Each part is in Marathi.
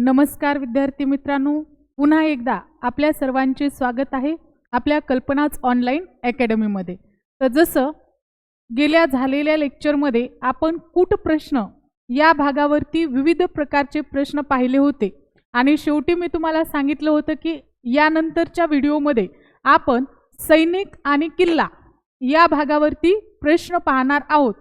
नमस्कार विद्यार्थी मित्रांनो. पुन्हा एकदा आपल्या सर्वांचे स्वागत आहे आपल्या कल्पनाच ऑनलाईन अकॅडमीमध्ये. तर जसं गेल्या झालेल्या लेक्चरमध्ये आपण कूट प्रश्न या भागावरती विविध प्रकारचे प्रश्न पाहिले होते. आणि शेवटी मी तुम्हाला सांगितलं होतं की यानंतरच्या व्हिडिओमध्ये आपण सैनिक आणि किल्ला या भागावरती प्रश्न पाहणार आहोत.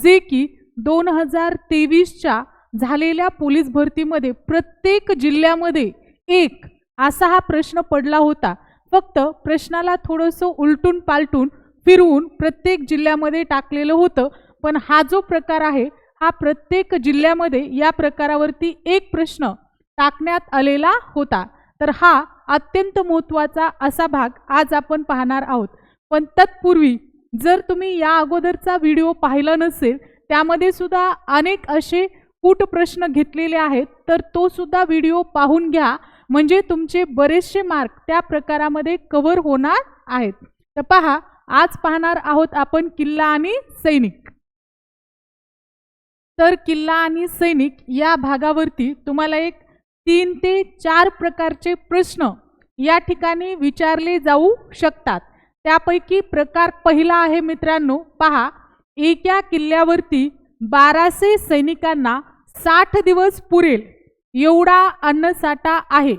जे की दोन हजार तेवीसच्या झालेल्या पोलीस भरतीमध्ये प्रत्येक जिल्ह्यामध्ये एक असा हा प्रश्न पडला होता. फक्त प्रश्नाला थोडंसं उलटून पालटून फिरवून प्रत्येक जिल्ह्यामध्ये टाकलेलं होतं. पण हा जो प्रकार आहे हा प्रत्येक जिल्ह्यामध्ये या प्रकारावरती एक प्रश्न टाकण्यात आलेला होता. तर हा अत्यंत महत्त्वाचा असा भाग आज आपण पाहणार आहोत. पण तत्पूर्वी जर तुम्ही या अगोदरचा व्हिडिओ पाहिला नसेल त्यामध्ये सुद्धा अनेक असे कूट प्रश्न घेतलेले आहेत तर तो सुद्धा व्हिडिओ पाहून घ्या. म्हणजे तुमचे बरेचसे मार्क त्या प्रकारामध्ये कव्हर होणार आहेत. तर पहा आज पाहणार आहोत आपण किल्ला आणि सैनिक. तर किल्ला आणि सैनिक या भागावरती तुम्हाला एक तीन ते चार प्रकारचे प्रश्न या ठिकाणी विचारले जाऊ शकतात. त्यापैकी प्रकार पहिला आहे मित्रांनो पहा एका किल्ल्यावरती बाराशे सैनिकांना साठ दिवस पुरेल. एवढा अन्नसाठा आहे.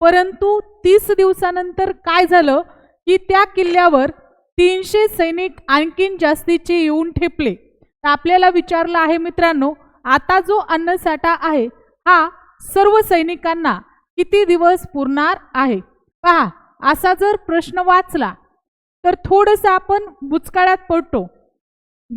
परंतु तीस दिवसानंतर काय झालं की त्या किल्ल्यावर तीनशे सैनिक आणखीन जास्तीचे येऊन ठेपले. तर आपल्याला विचारलं आहे मित्रांनो आता जो अन्नसाठा आहे हा सर्व सैनिकांना किती दिवस पुरणार आहे? पहा असा जर प्रश्न वाचला तर थोडंसं आपण बुचकाळ्यात पडतो.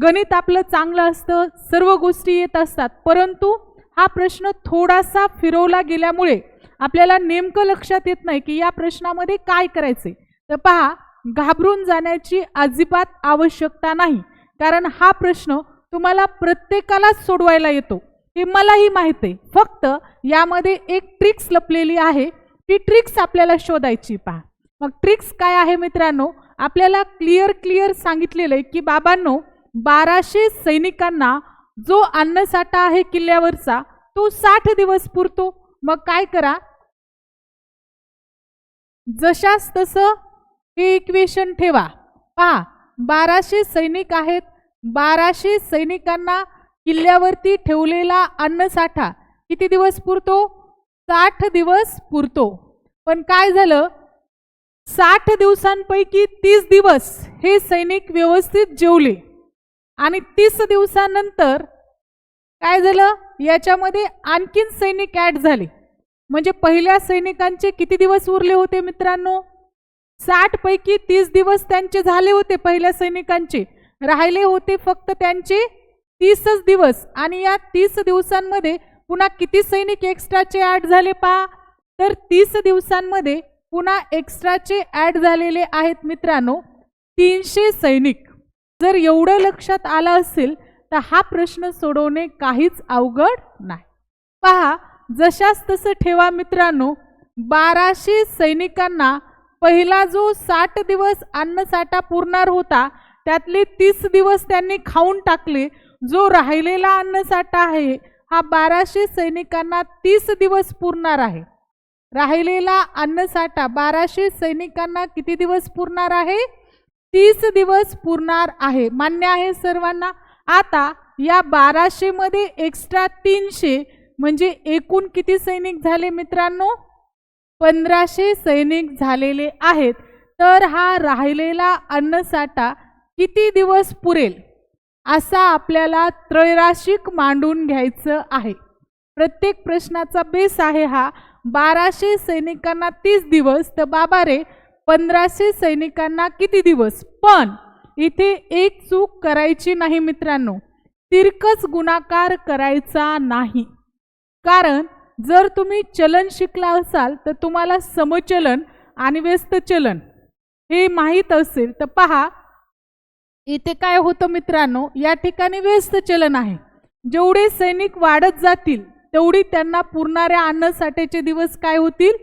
गणित आपलं चांगलं असतं सर्व गोष्टी येत असतात. परंतु हा प्रश्न थोडासा फिरवला गेल्यामुळे आपल्याला नेमकं लक्षात येत नाही की या प्रश्नामध्ये काय करायचे तर पहा घाबरून जाण्याची अजिबात आवश्यकता नाही. कारण हा प्रश्न तुम्हाला प्रत्येकालाच सोडवायला येतो. हे मलाही माहीत आहे. फक्त यामध्ये एक ट्रिक्स लपलेली आहे. ती ट्रिक्स आपल्याला शोधायची पहा. मग ट्रिक्स काय आहे मित्रांनो? आपल्याला क्लिअर क्लिअर सांगितलेलं आहे की बाबांनो बाराशे सैनिकांना जो अन्नसाठा आहे किल्ल्यावरचा तो साठ दिवस पुरतो. मग काय करा? जशास तसं हे इक्वेशन ठेवा. पहा बाराशे सैनिक आहेत. बाराशे सैनिकांना किल्ल्यावरती ठेवलेला अन्नसाठा किती दिवस पुरतो? साठ दिवस पुरतो. पण काय झालं? साठ दिवसांपैकी तीस दिवस हे सैनिक व्यवस्थित जेवले. आणि तीस दिवसानंतर काय झालं? याच्यामध्ये आणखीन सैनिक ॲड झाले. म्हणजे पहिल्या सैनिकांचे किती दिवस उरले होते मित्रांनो? साठपैकी तीस दिवस त्यांचे झाले होते पहिल्या सैनिकांचे. राहिले होते फक्त त्यांचे तीसच दिवस. आणि या तीस दिवसांमध्ये पुन्हा किती सैनिक एक्स्ट्राचे ॲड झाले पहा तर तीस दिवसांमध्ये पुन्हा एक्स्ट्राचे ॲड झालेले आहेत मित्रांनो. तीनशे सैनिक. जर एवढं लक्षात आलं असेल तर हा प्रश्न सोडवणे काहीच अवघड नाही. पहा जशास तसं ठेवा मित्रांनो बाराशे सैनिकांना पहिला जो साठ दिवस अन्नसाठा पुरणार होता त्यातले तीस दिवस त्यांनी खाऊन टाकले. जो राहिलेला अन्नसाठा आहे हा बाराशे सैनिकांना तीस दिवस पुरणार आहे. राहिलेला अन्नसाठा बाराशे सैनिकांना किती दिवस पुरणार आहे? तीस दिवस पुरणार आहे. मान्य आहे सर्वांना. आता या बाराशेमध्ये एक्स्ट्रा तीनशे म्हणजे एकूण किती सैनिक झाले मित्रांनो? पंधराशे सैनिक झालेले आहेत. तर हा राहिलेला अन्नसाठा किती दिवस पुरेल? असा आपल्याला त्रैराशिक मांडून घ्यायचं आहे. प्रत्येक प्रश्नाचा बेस आहे हा. बाराशे सैनिकांना तीस दिवस. तर बाबा रे पंधराशे सैनिकांना किती दिवस? पण इथे एक चूक करायची नाही मित्रांनो. तिरकस गुणाकार करायचा नाही. कारण जर तुम्ही चलन शिकला असाल तर तुम्हाला समचलन आणि व्यस्त चलन हे माहीत असेल तर पहा. इथे काय होतं मित्रांनो या ठिकाणी व्यस्त चलन आहे. जेवढे सैनिक वाढत जातील तेवढी त्यांना पुरणाऱ्या अन्नसाठ्याचे दिवस काय होतील?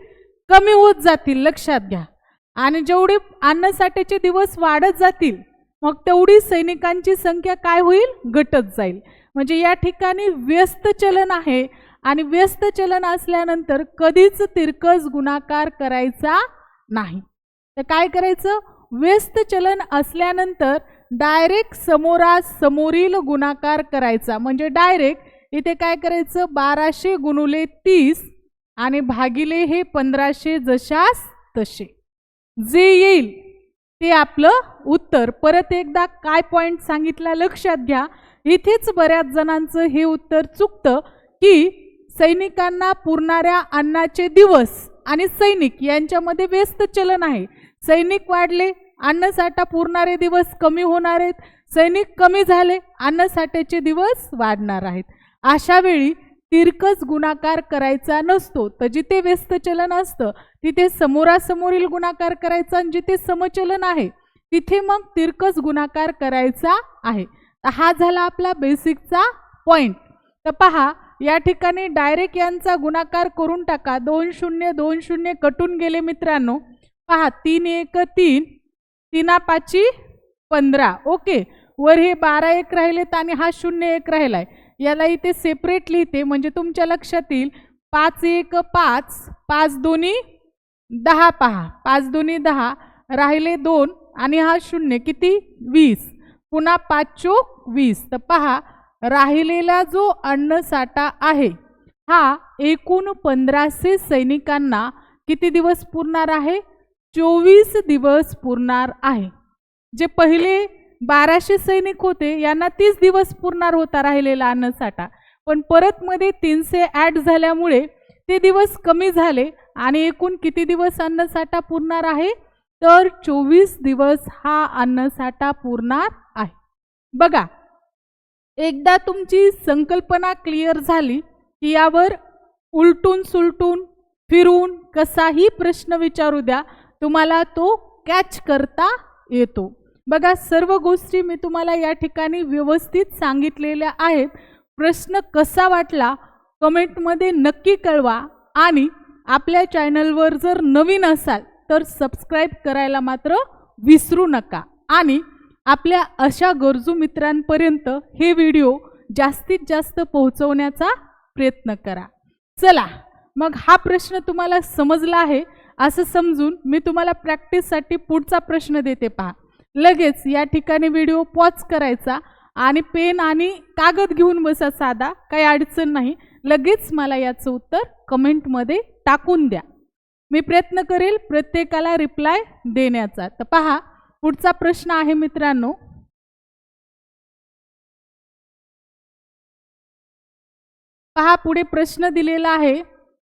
कमी होत जातील लक्षात घ्या. आणि जेवढे अन्नसाठ्याचे दिवस वाढत जातील मग तेवढी सैनिकांची संख्या काय होईल? घटत जाईल. म्हणजे या ठिकाणी व्यस्त चलन आहे आणि व्यस्त चलन असल्यानंतर कधीच तिरकस गुणाकार करायचा नाही. तर काय करायचं? व्यस्त चलन असल्यानंतर डायरेक्ट समोरासमोरील गुणाकार करायचा. म्हणजे डायरेक्ट इथे काय करायचं? बाराशे गुणुले तीस आणि भागिले हे पंधराशे जशास तसे. जे येईल ते आपलं उत्तर. परत एकदा काय पॉईंट सांगितला लक्षात घ्या. इथेच बऱ्याच जणांचं हे उत्तर चुकतं की सैनिकांना पुरणाऱ्या अन्नाचे दिवस आणि सैनिक यांच्यामध्ये व्यस्त चलन आहे. सैनिक वाढले अन्नसाठा पुरणारे दिवस कमी होणार आहेत. सैनिक कमी झाले अन्नसाठ्याचे दिवस वाढणार आहेत. अशावेळी तिरकस गुणाकार करायचा नसतो. तर जिथे व्यस्त चलन असतं तिथे समोरासमोरील गुणाकार करायचा आणि जिथे समचलन आहे तिथे मग तिरकस गुणाकार करायचा आहे. तर हा झाला आपला बेसिकचा पॉईंट तर पहा या ठिकाणी डायरेक्ट यांचा गुणाकार करून टाका. दोन शून्य दोन शून्य कटून गेले मित्रांनो. पहा तीन एक तीन. तीना पाची पंधरा. ओके. वर हे बारा एक राहिलेत आणि हा शून्य एक राहिला आहे याला इथे सेपरेट लिहिते म्हणजे तुमच्या लक्षात येईल पाच एक पाच पाच दोन्ही दहा पहा. पाच दोन्ही दहा राहिले दोन आणि हा शून्य किती? वीस. पुन्हा पाच चोक वीस. तर पहा राहिलेला जो अन्नसाठा आहे हा एकूण पंधराशे सैनिकांना किती दिवस पुरणार आहे? चोवीस दिवस पुरणार आहे. जे पहिले बाराशे सैनिक होते यांना तीस दिवस पुरणार होता राहिलेला अन्नसाठा. पण परत मध्ये तीनशे ॲड झाल्यामुळे ते दिवस कमी झाले आणि एकूण किती दिवस अन्नसाठा पुरणार आहे? तर चोवीस दिवस हा अन्नसाठा पुरणार आहे. बघा एकदा तुमची संकल्पना क्लिअर झाली की यावर उलटून सुलटून फिरून कसाही प्रश्न विचारू द्या तुम्हाला तो कॅच करता येतो. बघा सर्व गोष्टी मी तुम्हाला या ठिकाणी व्यवस्थित सांगितलेल्या आहेत. प्रश्न कसा वाटला कमेंटमध्ये नक्की कळवा आणि आपल्या चॅनलवर जर नवीन असाल तर सबस्क्राईब करायला मात्र विसरू नका. आणि आपल्या अशा गरजू मित्रांपर्यंत हे व्हिडिओ जास्तीत जास्त पोहोचवण्याचा प्रयत्न करा. चला मग हा प्रश्न तुम्हाला समजला आहे असं समजून मी तुम्हाला प्रॅक्टिससाठी पुढचा प्रश्न देते पहा. लगेच या ठिकाणी व्हिडिओ पॉज करायचा आणि पेन आणि कागद घेऊन बसा साधा काही अडचण नाही. लगेच मला याचं उत्तर कमेंटमध्ये टाकून द्या. मी प्रयत्न करेल प्रत्येकाला रिप्लाय देण्याचा. तर पहा पुढचा प्रश्न आहे मित्रांनो. पहा पुढे प्रश्न दिलेला आहे.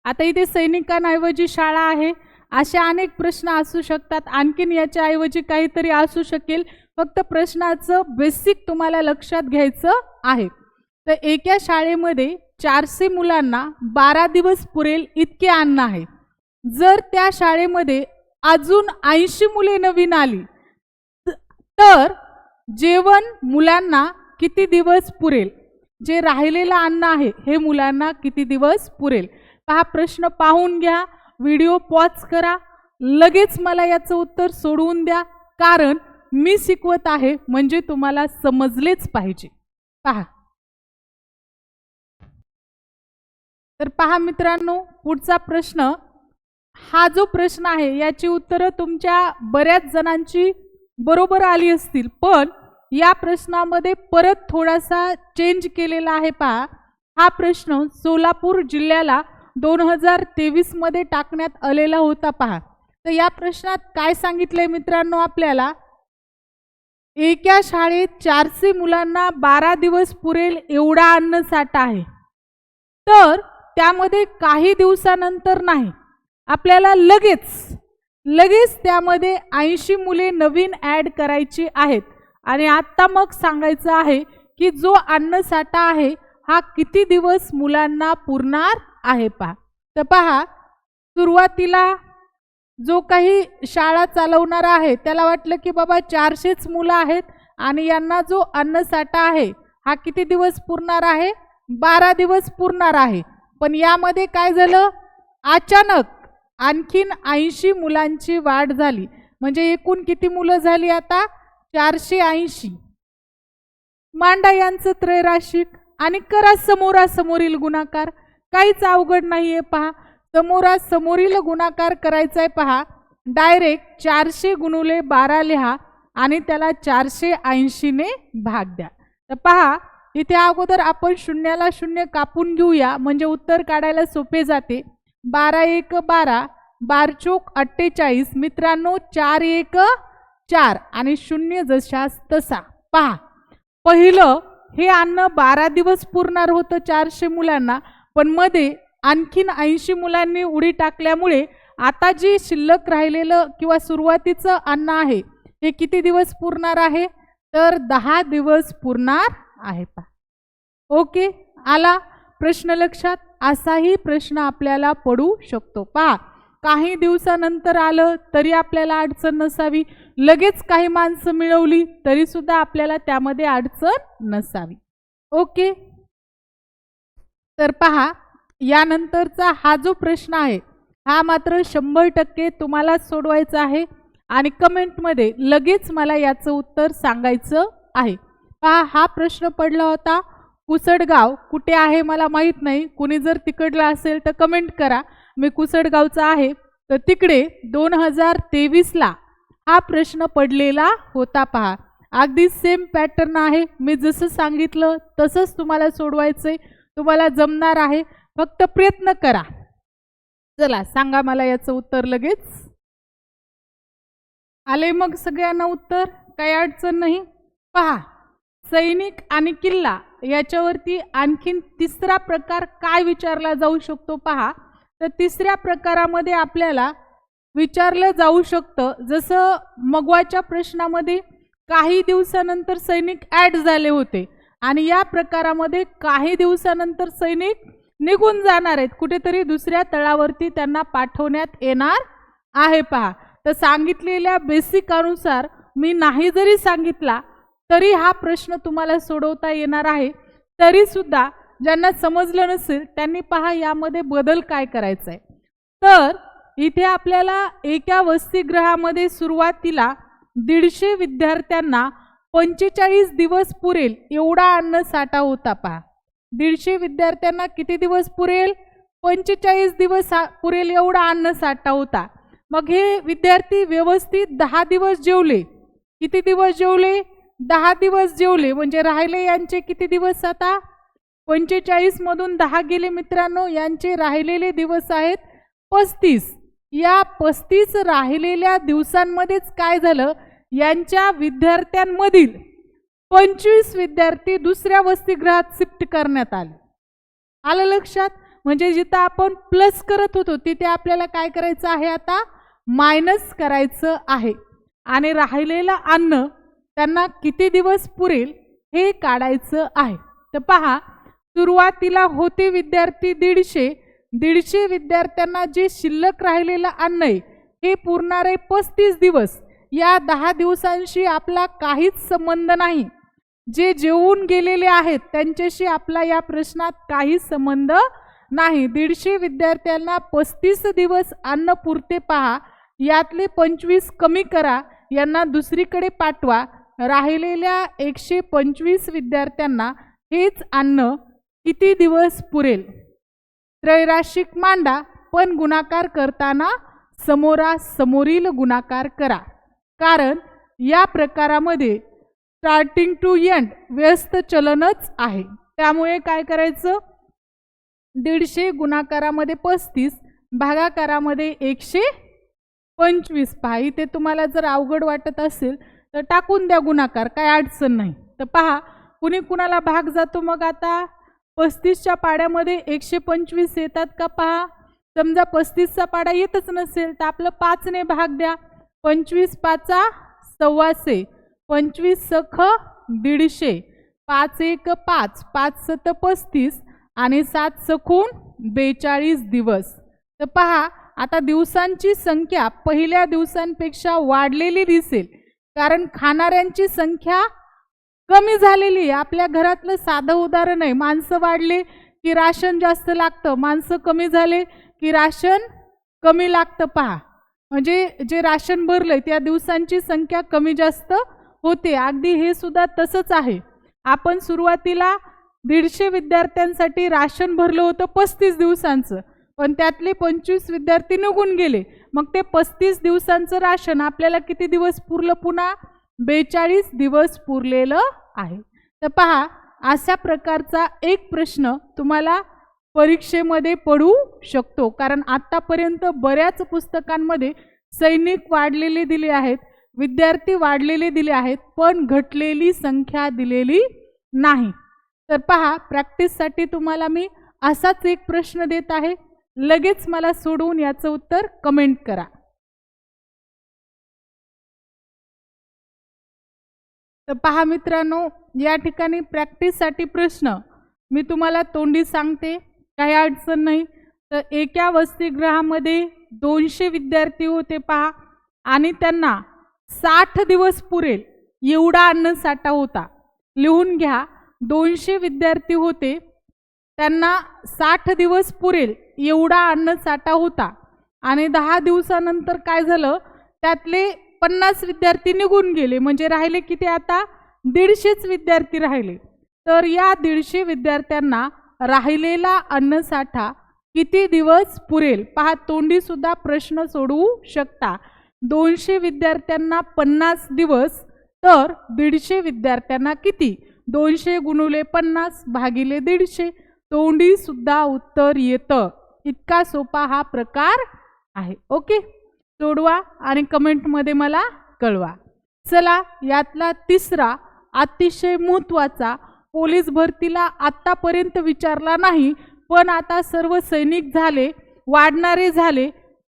आता इथे सैनिकांऐवजी शाळा आहे. असे अनेक प्रश्न असू शकतात. आणखीन याच्याऐवजी काहीतरी असू शकेल. फक्त प्रश्नाचं बेसिक तुम्हाला लक्षात घ्यायचं आहे. तर एका शाळेमध्ये चारशे मुलांना बारा दिवस पुरेल इतके अन्न आहे. जर त्या शाळेमध्ये अजून ऐंशी मुले नवीन आली तर जेवण मुलांना किती दिवस पुरेल? जे राहिलेलं अन्न आहे हे मुलांना किती दिवस पुरेल? हा प्रश्न पाहून घ्या. व्हिडिओ पॉज करा. लगेच मला याचं उत्तर सोडवून द्या. कारण मी शिकवत आहे म्हणजे तुम्हाला समजलेच पाहिजे. पहा. तर पहा मित्रांनो पुढचा प्रश्न. हा जो प्रश्न आहे याची उत्तरं तुमच्या बऱ्याच जणांची बरोबर आली असतील. पण या प्रश्नामध्ये परत थोडासा चेंज केलेला आहे पहा. हा प्रश्न सोलापूर जिल्ह्याला दोन हजार तेवीसमध्ये टाकण्यात आलेला होता पहा. तर या प्रश्नात काय सांगितलंय मित्रांनो आपल्याला? एका शाळेत चारशे मुलांना बारा दिवस पुरेल एवढा अन्नसाठा आहे. तर त्यामध्ये काही दिवसानंतर नाही. आपल्याला लगेच लगेच त्यामध्ये ऐंशी मुले नवीन ॲड करायची आहेत. आणि आत्ता मग सांगायचं आहे की जो अन्नसाठा आहे हा किती दिवस मुलांना पुरणार? आहे पहा. तर पहा सुरुवातीला जो काही शाळा चालवणारा आहे त्याला वाटलं की बाबा चारशेच मुलं आहेत आणि यांना जो अन्नसाठा आहे हा किती दिवस पुरणार आहे? बारा दिवस पुरणार आहे. पण यामध्ये काय झालं? अचानक आणखीन ऐंशी मुलांची वाढ झाली. म्हणजे एकूण किती मुलं झाली आता? चारशे ऐंशी. मांडा यांचं त्रैराशिक आणि करा समोरासमोरील गुणाकार. काहीच अवघड नाही आहे पहा. समोरा समोरील गुणाकार करायचा आहे पहा. डायरेक्ट चारशे गुणुले बारा लिहा आणि त्याला चारशे ऐंशीने भाग द्या. तर पहा इथे अगोदर आपण शून्याला शून्य कापून घेऊया म्हणजे उत्तर काढायला सोपे जाते. बारा एक बारा बार चोक अठ्ठेचाळीस मित्रांनो चार एक चार आणि शून्य जशास तसा. पहा पहिलं हे अन्न बारा दिवस पुरणार होतं चारशे मुलांना पण मध्ये आणखीन ऐंशी मुलांनी उडी टाकल्यामुळे आता जी शिल्लक राहिलेलं किंवा सुरुवातीचं अन्न आहे हे किती दिवस पुरणार आहे? तर दहा दिवस पुरणार आहे पा ओके आला प्रश्न लक्षात. असाही प्रश्न आपल्याला पडू शकतो पहा. काही दिवसानंतर आलं तरी आपल्याला अडचण नसावी. लगेच काही माणसं मिळवली तरीसुद्धा आपल्याला त्यामध्ये अडचण नसावी. ओके तर पहा यानंतरचा हा जो प्रश्न आहे हा मात्र शंभर टक्के तुम्हाला सोडवायचा आहे आणि कमेंटमध्ये लगेच मला याचं उत्तर सांगायचं आहे. पहा हा प्रश्न पडला होता कुसडगाव कुठे आहे मला माहीत नाही कुणी जर तिकडला असेल तर कमेंट करा. मी कुसडगावचा आहे तर तिकडे दोन हजार तेवीसला हा प्रश्न पडलेला होता पहा. अगदी सेम पॅटर्न आहे मी जसं सांगितलं तसंच तुम्हाला सोडवायचं आहे तुम्हाला जमणार आहे फक्त प्रयत्न करा. चला सांगा मला याचं उत्तर लगेच. आले मग सगळ्यांना उत्तर? काही अडचण नाही? पहा सैनिक आणि किल्ला याच्यावरती आणखीन तिसरा प्रकार काय विचारला जाऊ शकतो पहा. तर तिसऱ्या प्रकारामध्ये आपल्याला विचारलं जाऊ शकतं. जसं मगवाच्या प्रश्नामध्ये काही दिवसानंतर सैनिक ॲड झाले होते. आणि या प्रकारामध्ये काही दिवसानंतर सैनिक निघून जाणार आहेत. कुठेतरी दुसऱ्या तळावरती त्यांना पाठवण्यात येणार आहे. पहा तर सांगितलेल्या बेसिकानुसार मी नाही जरी सांगितला तरी हा प्रश्न तुम्हाला सोडवता येणार आहे. तरीसुद्धा ज्यांना समजलं नसेल त्यांनी पहा यामध्ये बदल काय करायचा आहे तर इथे आपल्याला एका वसतिगृहामध्ये सुरुवातीला दीडशे विद्यार्थ्यांना पंचेचाळीस दिवस पुरेल एवढा अन्न साठा होता पहा. दीडशे विद्यार्थ्यांना किती दिवस पुरेल? पंचेचाळीस दिवस पुरेल एवढा अन्न साठा होता. मग हे विद्यार्थी व्यवस्थित दहा दिवस जेवले. किती दिवस जेवले? दहा दिवस जेवले. म्हणजे राहिले यांचे किती दिवस आता? पंचेचाळीसमधून दहा गेले मित्रांनो यांचे राहिलेले दिवस आहेत पस्तीस. या पस्तीस राहिलेल्या दिवसांमध्येच काय झालं? यांच्या विद्यार्थ्यांमधील पंचवीस विद्यार्थी दुसऱ्या वसतिगृहात शिफ्ट करण्यात आले. आलं लक्षात? म्हणजे जिथं आपण प्लस करत होतो तिथे आपल्याला काय करायचं आहे आता? मायनस करायचं आहे. आणि राहिलेलं अन्न त्यांना किती दिवस पुरेल हे काढायचं आहे. तर पहा सुरुवातीला होते विद्यार्थी दीडशे. दीडशे विद्यार्थ्यांना जे शिल्लक राहिलेलं अन्न आहे हे पुरणारे पस्तीस दिवस. या दहा दिवसांशी आपला काहीच संबंध नाही. जे जेवून गेलेले आहेत त्यांच्याशी आपला या प्रश्नात काहीच संबंध नाही. दीडशे विद्यार्थ्यांना पस्तीस दिवस अन्न पुरते पहा यातले पंचवीस कमी करा यांना दुसरीकडे पाठवा. राहिलेल्या एकशे पंचवीस विद्यार्थ्यांना हेच अन्न किती दिवस पुरेल? त्रैराशिक मांडा पण गुणाकार करताना समोरासमोरील गुणाकार करा. कारण या प्रकारामध्ये स्टार्टिंग टू एंड व्यस्त चलनच आहे. त्यामुळे काय करायचं? दीडशे गुणाकारामध्ये पस्तीस भागाकारामध्ये एकशे पंचवीस. पहा इथे तुम्हाला जर अवघड वाटत असेल तर टाकून द्या गुणाकार काय अडचण नाही. तर पहा कुणी कुणाला भाग जातो मग आता? पस्तीसच्या पाड्यामध्ये एकशे पंचवीस येतात का? पहा समजा पस्तीसचा पाडा येतच नसेल तर आपलं पाचने भाग द्या. पंचवीस पाचा सव्वाशे पंचवीस सख दीडशे पाच एक पाच पाच सत पस्तीस आणि सात सखून बेचाळीस दिवस. तर पहा आता दिवसांची संख्या पहिल्या दिवसांपेक्षा वाढलेली दिसेल. कारण खाणाऱ्यांची संख्या कमी झालेली आहे. आपल्या घरातलं साधं उदाहरण आहे. माणसं वाढले की राशन जास्त लागतं. माणसं कमी झाले की राशन कमी लागतं. पहा म्हणजे जे राशन भरलंय त्या दिवसांची संख्या कमी जास्त होते. अगदी हे सुद्धा तसंच आहे. आपण सुरुवातीला दीडशे विद्यार्थ्यांसाठी राशन भरलं होतं पस्तीस दिवसांचं. पण त्यातले पंचवीस विद्यार्थी निघून गेले. मग ते पस्तीस दिवसांचं राशन आपल्याला किती दिवस पुरलं? पुन्हा बेचाळीस दिवस पुरलेलं आहे. तर पहा अशा प्रकारचा एक प्रश्न तुम्हाला परीक्षेमध्ये पडू शकतो. कारण आत्तापर्यंत बऱ्याच पुस्तकांमध्ये सैनिक वाढलेले दिले आहेत विद्यार्थी वाढलेले दिले आहेत पण घटलेली संख्या दिलेली नाही. तर पहा प्रॅक्टिससाठी तुम्हाला मी असाच एक प्रश्न देत आहे. लगेच मला सोडवून याचं उत्तर कमेंट करा. तर पहा मित्रांनो या ठिकाणी प्रॅक्टिससाठी प्रश्न. मी तुम्हाला तोंडी सांगते. काही अडचण नाही. तर एका वसतिगृहामध्ये दोनशे विद्यार्थी होते पहा. आणि त्यांना साठ दिवस पुरेल एवढा अन्नसाठा होता. लिहून घ्या दोनशे विद्यार्थी होते. त्यांना साठ दिवस पुरेल एवढा अन्नसाठा होता. आणि दहा दिवसानंतर काय झालं? त्यातले पन्नास विद्यार्थी निघून गेले. म्हणजे राहिले किती आता? दीडशेच विद्यार्थी राहिले. तर या दीडशे विद्यार्थ्यांना राहिलेला अन्नसाठा किती दिवस पुरेल? पहा तोंडीसुद्धा प्रश्न सोडवू शकता. दोनशे विद्यार्थ्यांना पन्नास दिवस तर दीडशे विद्यार्थ्यांना किती? दोनशे गुणुले पन्नास भागिले दीडशे तोंडीसुद्धा उत्तर येतं. इतका सोपा हा प्रकार आहे. ओके? सोडवा आणि कमेंटमध्ये मला कळवा. चला यातला तिसरा अतिशय महत्त्वाचा पोलीस भरतीला आत्तापर्यंत विचारला नाही पण आता सर्व सैनिक झाले वाढणारे झाले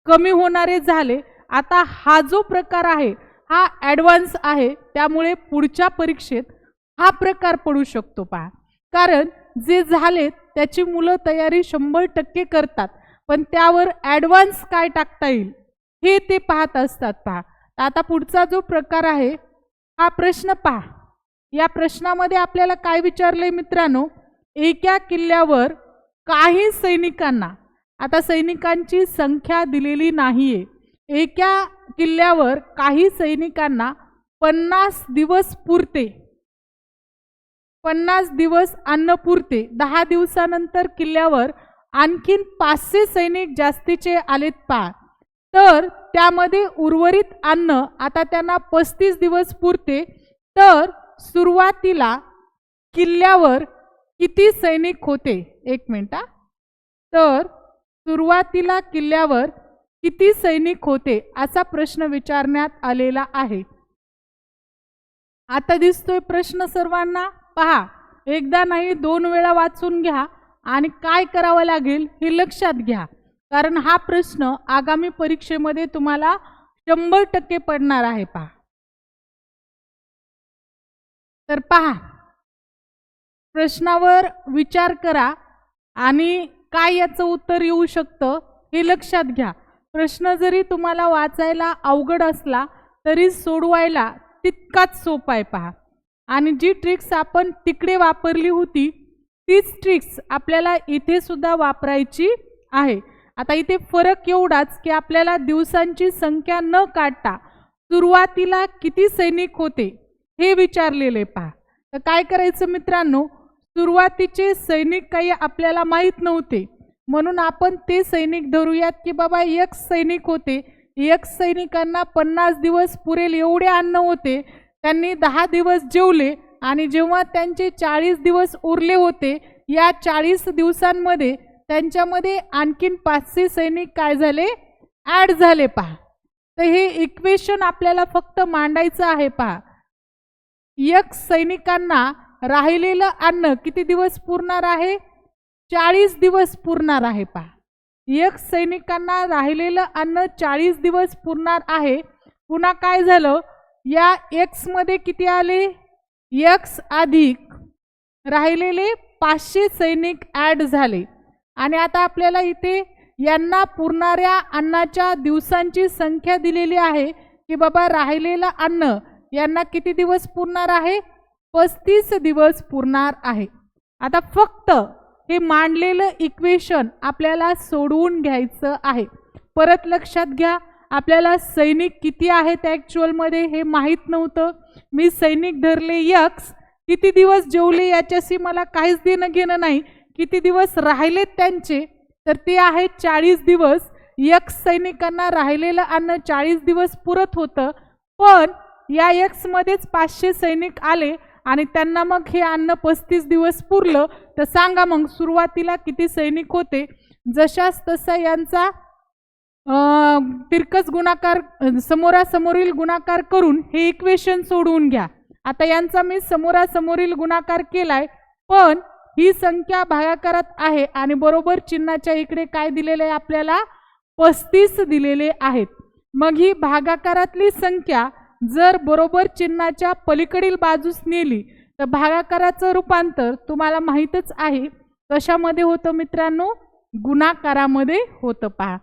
कमी होणारे झाले. आता हा जो प्रकार आहे हा ॲडव्हान्स आहे त्यामुळे पुढच्या परीक्षेत हा प्रकार पडू शकतो पहा. कारण जे झालेत त्याची मुलं तयारी शंभर टक्के करतात पण त्यावर ॲडव्हान्स काय टाकता येईल हे ते पाहत असतात पहा. आता पुढचा जो प्रकार आहे हा प्रश्न पहा. या प्रश्नामध्ये आपल्याला काय विचारलंय मित्रांनो? एका किल्ल्यावर काही सैनिकांना आता सैनिकांची संख्या दिलेली नाही आहे एका किल्ल्यावर काही सैनिकांना पन्नास दिवस पुरते. पन्नास दिवस अन्न पुरते. दहा दिवसानंतर किल्ल्यावर आणखीन पाचशे सैनिक जास्तीचे आलेत पा तर त्यामध्ये उर्वरित अन्न आता त्यांना पस्तीस दिवस पुरते. तर सुरुवातीला किल्ल्यावर किती सैनिक होते? एक मिनिट हा. तर सुरुवातीला किल्ल्यावर किती सैनिक होते असा प्रश्न विचारण्यात आलेला आहे. आता दिसतोय प्रश्न सर्वांना. पहा एकदा नाही दोन वेळा वाचून घ्या आणि काय करावं लागेल हे लक्षात घ्या. कारण हा प्रश्न आगामी परीक्षेमध्ये तुम्हाला शंभर टक्के पडणार आहे पहा. तर पहा. प्रश्नावर विचार करा आणि काय याचं उत्तर येऊ शकतं हे लक्षात घ्या. प्रश्न जरी तुम्हाला वाचायला अवघड असला तरी सोडवायला तितकाच सोपा आहे पहा. आणि जी ट्रिक्स आपण तिकडे वापरली होती तीच ट्रिक्स आपल्याला इथे सुद्धा वापरायची आहे. आता इथे फरक एवढाच की आपल्याला दिवसांची संख्या न काढता सुरुवातीला किती सैनिक होते हे विचारलेले पहा. तर काय करायचं मित्रांनो? सुरुवातीचे सैनिक काही आपल्याला माहीत नव्हते. म्हणून आपण ते सैनिक धरूयात की बाबा एक सैनिक होते. एक सैनिकांना पन्नास दिवस पुरेल एवढे अन्न होते. त्यांनी दहा दिवस जेवले आणि जेव्हा त्यांचे चाळीस दिवस उरले होते या चाळीस दिवसांमध्ये त्यांच्यामध्ये आणखीन पाचशे सैनिक काय झाले? ॲड झाले पहा. तर हे इक्वेशन आपल्याला फक्त मांडायचं आहे पहा. एक सैनिकांना राहिलेलं अन्न किती दिवस पुरणार आहे? चाळीस दिवस पुरणार आहे पहा. एक सैनिकांना राहिलेलं अन्न चाळीस दिवस पुरणार आहे. पुन्हा काय झालं? या एक्समध्ये किती आले? एक्स अधिक राहिलेले पाचशे सैनिक ॲड झाले. आणि आता आपल्याला इथे यांना पुरणाऱ्या अन्नाच्या दिवसांची संख्या दिलेली आहे की बाबा राहिलेलं अन्न यांना किती दिवस पुरणार आहे? पस्तीस दिवस पुरणार आहे. आता फक्त हे मांडलेलं इक्वेशन आपल्याला सोडवून घ्यायचं आहे. परत लक्षात घ्या आपल्याला सैनिक किती आहेत ॲक्च्युअलमध्ये हे माहीत नव्हतं. मी सैनिक धरले यक्स किती दिवस जेवले याच्याशी मला काहीच देणं घेणं नाही. किती दिवस राहिलेत त्यांचे? तर ते आहेत चाळीस दिवस. यक्स सैनिकांना राहिलेलं अन्न चाळीस दिवस पुरत होतं. पण या एक्समध्येच पाचशे सैनिक आले आणि त्यांना मग हे अन्न पस्तीस दिवस पुरलं. तर सांगा मग सुरुवातीला किती सैनिक होते? जशास तसा यांचा तिरकस गुणाकार समोरासमोरील गुणाकार करून हे इक्वेशन सोडवून घ्या. आता यांचा मी समोरासमोरील गुणाकार केलाय पण ही संख्या भागाकारात आहे आणि बरोबर चिन्हाच्या इकडे काय दिलेले आहे आपल्याला? पस्तीस दिलेले आहेत. मग ही भागाकारातली संख्या जर बरोबर चिन्हाच्या पलीकडील बाजूस नेली तर भागाकाराचं रूपांतर तुम्हाला माहीतच आहे. कशामध्ये होतं मित्रांनो? गुणाकारामध्ये होतं पहा.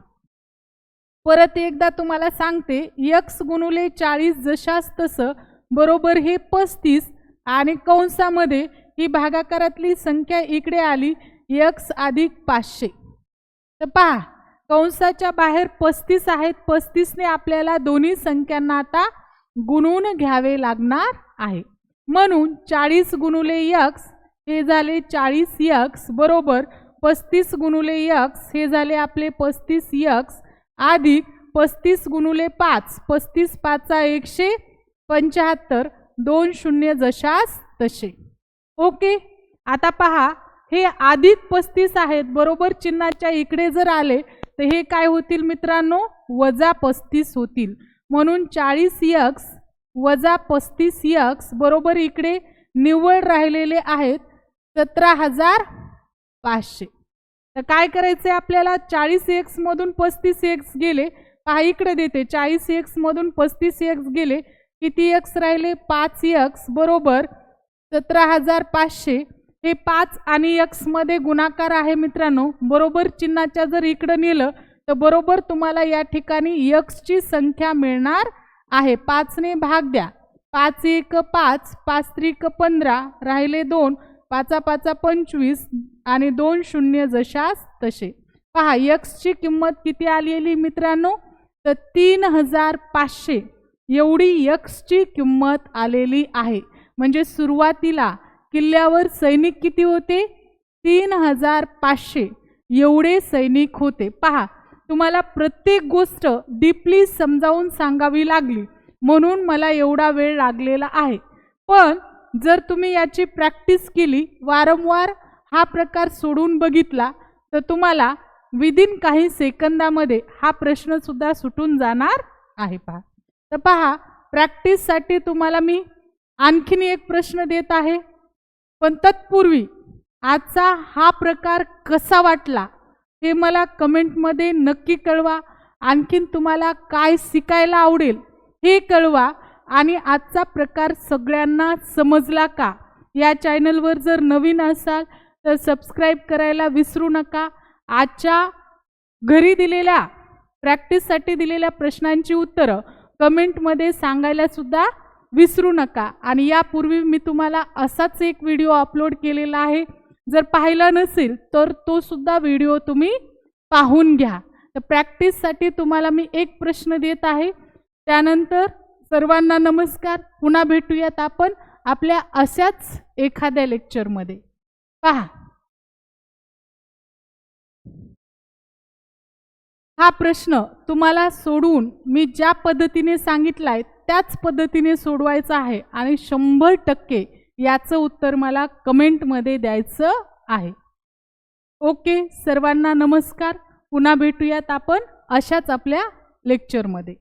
परत एकदा तुम्हाला सांगते यक्स गुणुले चाळीस जशास तसं बरोबर हे पस्तीस आणि कंसामध्ये ही भागाकारातली संख्या इकडे आली यक्स अधिक पाचशे. तर पहा कंसाच्या बाहेर पस्तीस आहेत पस्तीसने आपल्याला दोन्ही संख्यांना आता गुणून घ्यावे लागणार आहे. म्हणून चाळीस गुणुले यक्स हे झाले चाळीस यक्स बरोबर पस्तीस गुणुले यक्स हे झाले आपले पस्तीस यक्स अधिक पस्तीस गुणुले पाच पस्तीस पाचचा एकशे पंच्याहत्तर दोन शून्य जशास तसे. ओके आता पहा हे अधिक पस्तीस आहेत बरोबर चिन्हाच्या इकडे जर आले तर हे काय होतील मित्रांनो? वजा पस्तीस होतील. म्हणून चाळीस यक्स वजा पस्तीस यक्स बरोबर इकडे निव्वळ राहिलेले आहेत सतरा हजार पाचशे. तर काय करायचं आहे आपल्याला? चाळीस एक्समधून पस्तीस एक्स गेले. पहा इकडे देते. चाळीस एक्समधून पस्तीस एक्स गेले. किती एक्स राहिले? पाच एक्स बरोबर सतरा हजार पाचशे. हे पाच आणि एक्समध्ये गुणाकार आहे मित्रांनो. बरोबर चिन्हाच्या जर इकडं नेलं तर बरोबर तुम्हाला या ठिकाणी यक्सची संख्या मिळणार आहे. पाचने भाग द्या. पाच एक पाच पाच त्रिक पंधरा राहिले दोन पाचा पाचा पंचवीस आणि दोन शून्य जशास तसे. पहा यक्सची किंमत किती आलेली मित्रांनो? तर तीन हजार पाचशे. एवढी यक्सची किंमत आलेली आहे. म्हणजे सुरुवातीला किल्ल्यावर सैनिक किती होते? तीन हजार पाचशे. एवढे सैनिक होते. पहा तुम्हाला प्रत्येक गोष्ट डीपली समजावून सांगावी लागली म्हणून मला एवढा वेळ लागलेला आहे. पण जर तुम्ही याची प्रॅक्टिस केली वारंवार हा प्रकार सोडून बघितला तर तुम्हाला विदिन काही सेकंदामध्ये हा प्रश्नसुद्धा सुटून जाणार आहे पहा. तर पहा प्रॅक्टिससाठी तुम्हाला मी आणखीन एक प्रश्न देत आहे. पण तत्पूर्वी आजचा हा प्रकार कसा वाटला? हे मला कमेंटमध्ये नक्की कळवा. आणखीन तुम्हाला काय शिकायला आवडेल हे कळवा. आणि आजचा प्रकार सगळ्यांना समजला का? या चॅनलवर जर नवीन असाल तर सबस्क्राईब करायला विसरू नका. आजच्या घरी दिलेल्या प्रॅक्टिससाठी दिलेल्या प्रश्नांची उत्तरं कमेंटमध्ये सांगायलासुद्धा विसरू नका. आणि यापूर्वी मी तुम्हाला असाच एक व्हिडिओ अपलोड केलेला आहे. जर पाहिला नसेल तर तो सुद्धा व्हिडिओ तुम्ही पाहून घ्या. तर प्रॅक्टिससाठी तुम्हाला मी एक प्रश्न देत आहे. त्यानंतर सर्वांना नमस्कार. पुन्हा भेटूयात आपण आपल्या अशाच एखाद्या लेक्चरमध्ये पहा. हा प्रश्न तुम्हाला सोडून मी ज्या पद्धतीने सांगितला आहे त्याच पद्धतीने सोडवायचा आहे आणि शंभर टक्के याचं उत्तर मला कमेंटमध्ये द्यायचं आहे. ओके सर्वांना नमस्कार. पुन्हा भेटूयात आपण अशाच आपल्या लेक्चरमध्ये